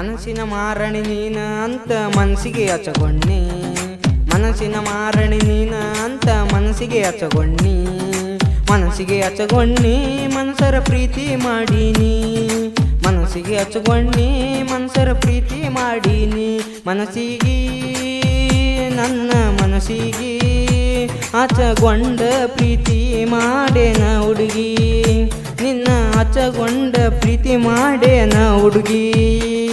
ಮನಸ್ಸಿನ ಮಾರಣಿ ನೀನ ಅಂತ ಮನಸ್ಸಿಗೆ ಹಚ್ಚಗೊಂಡಿ ಮನಸ್ಸಿನ ಮಾರಣಿ ನೀನ ಅಂತ ಮನಸ್ಸಿಗೆ ಹಚ್ಚಗೊಂಡಿ ಮನಸ್ಸಿಗೆ ಹಚ್ಚಗೊಂಡಿ ಮನಸರ ಪ್ರೀತಿ ಮಾಡೀನಿ. ಮನಸ್ಸಿಗೆ ಹಚ್ಚಗೊಂಡಿ ಮನಸರ ಪ್ರೀತಿ ಮಾಡೀನಿ. ಮನಸ್ಸಿಗೆ, ನನ್ನ ಮನಸ್ಸಿಗೆ ಹಚ್ಚಗೊಂಡ ಪ್ರೀತಿ ಮಾಡೇನ ಹುಡುಗಿ. ನಿನ್ನ ಹಚ್ಚಗೊಂಡ ಪ್ರೀತಿ ಮಾಡೇನ ಹುಡುಗಿ.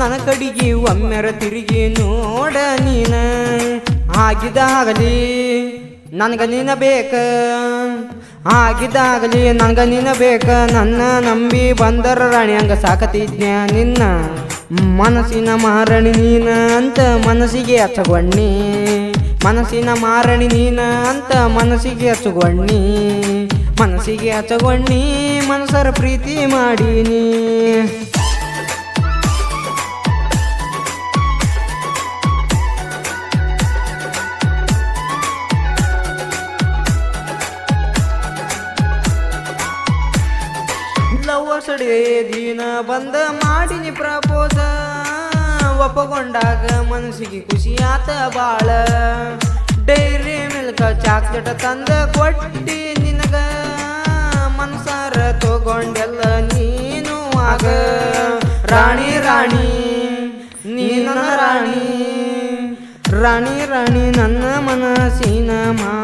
ನನ್ನ ಕಡಿಗೆ ಒಮ್ಮೆರ ತಿರುಗಿ ನೋಡ ನೀನ. ಆಗಿದಾಗಲಿ ನನಗ ನೀನ ಬೇಕ. ಆಗಿದಾಗಲಿ ನನಗ ನೀನ ಬೇಕ. ನನ್ನ ನಂಬಿ ಬಂದರ ರಾಣಿ ಹಂಗ ಸಾಕತಿದ್ನ್ಯ ನಿನ್ನ. ಮನಸ್ಸಿನ ಮಾರಣಿ ನೀನ ಅಂತ ಮನಸ್ಸಿಗೆ ಹಚ್ಚಗೊಂಡಿ. ಮನಸ್ಸಿನ ಮಾರಣಿ ನೀನ ಅಂತ ಮನಸ್ಸಿಗೆ ಹಚ್ಚಗೊಂಡಿ. ಮನಸ್ಸಿಗೆ ಹಚ್ಚಗೊಂಡಿ ಮನಸರ ಪ್ರೀತಿ ಮಾಡೀನಿ. ದಿನ ಬಂದ ಮಾಡಿನಿ ಪ್ರಪೋಸ. ಒಪ್ಪಗೊಂಡಾಗ ಮನಸ್ಸಿಗೆ ಖುಷಿ ಆತ ಬಾಳ. ಡೈರಿ ಮಿಲ್ಕ ಚಾಕ್ಲೇಟ್ ತಂದ ಕೊಟ್ಟಿ ನಿನಗ. ಮನಸಾರ ತಗೊಂಡೆಲ್ಲ ನೀನು ಆಗ. ರಾಣಿ ರಾಣಿ ನೀನ ರಾಣಿ. ರಾಣಿ ರಾಣಿ, ನನ್ನ ಮನಸ್ಸಿನ ಮಾರಾಣಿ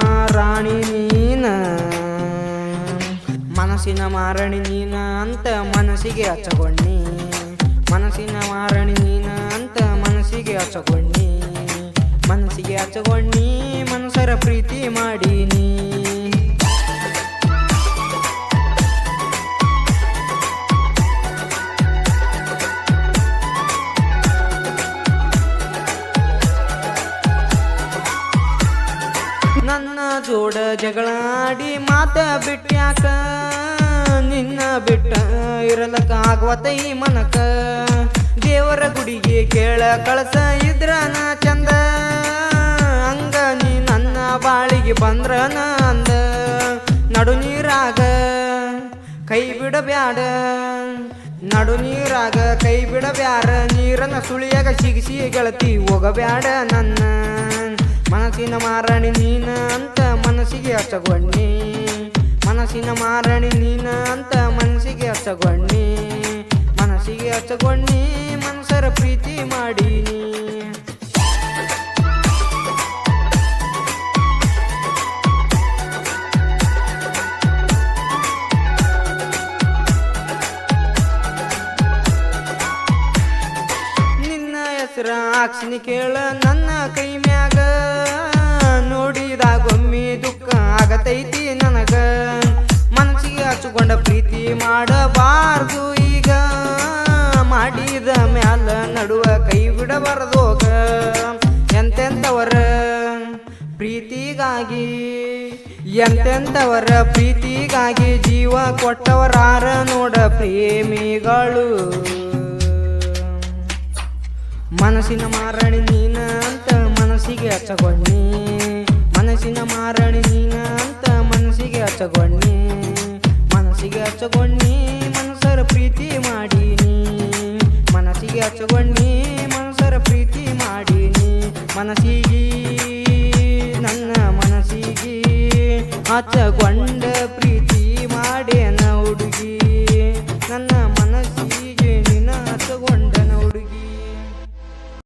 ಮನಸ್ಸಿನ ಮಾರಣಿ ನೀನ ಅಂತ ಮನಸ್ಸಿಗೆ ಹಚ್ಚಕೊಂಡಿ. ಮನಸ್ಸಿನ ಮಾರಣಿ ನೀನ ಅಂತ ಮನಸ್ಸಿಗೆ ಹಚ್ಚಕೊಂಡಿ. ಮನಸ್ಸಿಗೆ ಹಚ್ಚಕೊಂಡಿ ಮನಸರ ಪ್ರೀತಿ ಮಾಡೀನಿ. ನನ್ನ ಜೋಡ ಜಗಳಾಡಿ ಮಾತ ಬಿಟ್ಟ್ಯಾಕ? ನಿನ್ನ ಬಿಟ್ಟ ಇರಲಕ ಈ ಮನಕ? ದೇವರ ಗುಡಿಗೆ ಕೇಳ ಕಳಸ ಇದ್ರ ನಾ ಚಂದ? ಹಂಗ ನೀ ನನ್ನ ಬಾಳಿಗೆ ಬಂದ್ರ ಅಂದ? ನಡು ನೀರಾಗ ಕೈ ಬಿಡಬ್ಯಾಡ. ನಡು ನೀರಾಗ ಕೈ ಬಿಡಬ್ಯಾರ, ನೀರನ್ನ ಸುಳಿಯಾಗ ಸಿಗಿಸಿ ಗೆಳತಿ ಹೋಗಬ್ಯಾಡ ನನ್ನ. ಮನಸ್ಸಿನ ಮಾರಣಿ ನೀನ ಅಂತ ಮನಸ್ಸಿಗೆ ಹಚ್ಚಗೊಂಡಿ. ಮನಸ್ಸಿನ ಮಾರಣಿ ನೀನ ಅಂತ ಮನಸ್ಸಿಗೆ ಹಚ್ಚಗೊಂಡಿ. ನಿನ್ನ ಹೆಸರ ಅಕ್ಷಿನಿ ಕೇಳ ನನ್ನ ಕೈ ಮ್ಯಾಗ. ನೋಡಿದಾಗೊಮ್ಮಿ ದುಃಖ ಆಗತೈತಿ ನನಗ. ಮನಸ್ಸಿಗೆ ಹಚ್ಕೊಂಡ ಪ್ರೀತಿ ಮಾಡಬಾರ್ದು ಈಗ. ಮಾಡಿದ ಮ್ಯಾಲ ನಡುವ ಕೈ ಬಿಡಬಾರ್ದೋಗ ಎಂತೆಂಥವರ ಪ್ರೀತಿಗಾಗಿ? ಎಂತೆಂಥವರ ಪ್ರೀತಿಗಾಗಿ ಜೀವ ಕೊಟ್ಟವರಾರ ನೋಡ ಪ್ರೇಮಿಗಳು. ಮನಸ್ಸಿನ ಮಾರಣಿ ನೀನ ಅಂತ ಮನಸ್ಸಿಗೆ ಹಚ್ಚಗೊಂಡಿ ಮನಸ್ಸಿನ ಮಾರಣಿ ನೀನ ಅಂತ ಮನಸ್ಸಿಗೆ ಹಚ್ಚಗೊಂಡಿ ಮನಸ್ಸಿಗೆ ಹಚ್ಚಗೊಂಡಿ ಮನಸರ ಪ್ರೀತಿ ಮಾಡೀನಿ. ಮನಸ್ಸಿಗೆ ಹಚ್ಚಗೊಂಡಿ ಮನಸರ ಪ್ರೀತಿ ಮಾಡೀನಿ. ಮನಸ್ಸಿಗೆ, ನನ್ನ ಮನಸ್ಸಿಗೆ ಹಚ್ಚಗೊಂಡ ಪ್ರೀತಿ